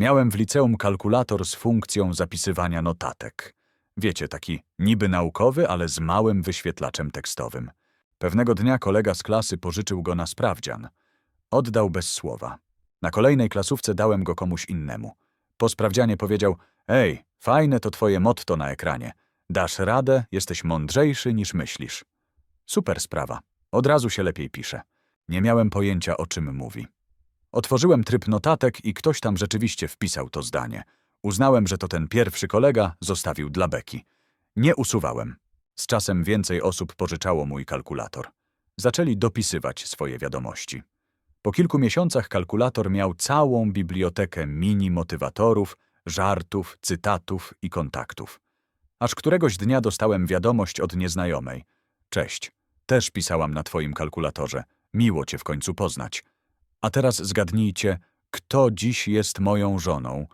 Miałem w liceum kalkulator z funkcją zapisywania notatek. Wiecie, taki niby naukowy, ale z małym wyświetlaczem tekstowym. Pewnego dnia kolega z klasy pożyczył go na sprawdzian. Oddał bez słowa. Na kolejnej klasówce dałem go komuś innemu. Po sprawdzianie powiedział: Ej, fajne to twoje motto na ekranie. Dasz radę, jesteś mądrzejszy niż myślisz. Super sprawa. Od razu się lepiej pisze. Nie miałem pojęcia, o czym mówi. Otworzyłem tryb notatek i ktoś tam rzeczywiście wpisał to zdanie. Uznałem, że to ten pierwszy kolega zostawił dla beki. Nie usuwałem. Z czasem więcej osób pożyczało mój kalkulator. Zaczęli dopisywać swoje wiadomości. Po kilku miesiącach kalkulator miał całą bibliotekę mini motywatorów, żartów, cytatów i kontaktów. Aż któregoś dnia dostałem wiadomość od nieznajomej. Cześć, też pisałam na twoim kalkulatorze. Miło cię w końcu poznać. A teraz zgadnijcie, kto dziś jest moją żoną –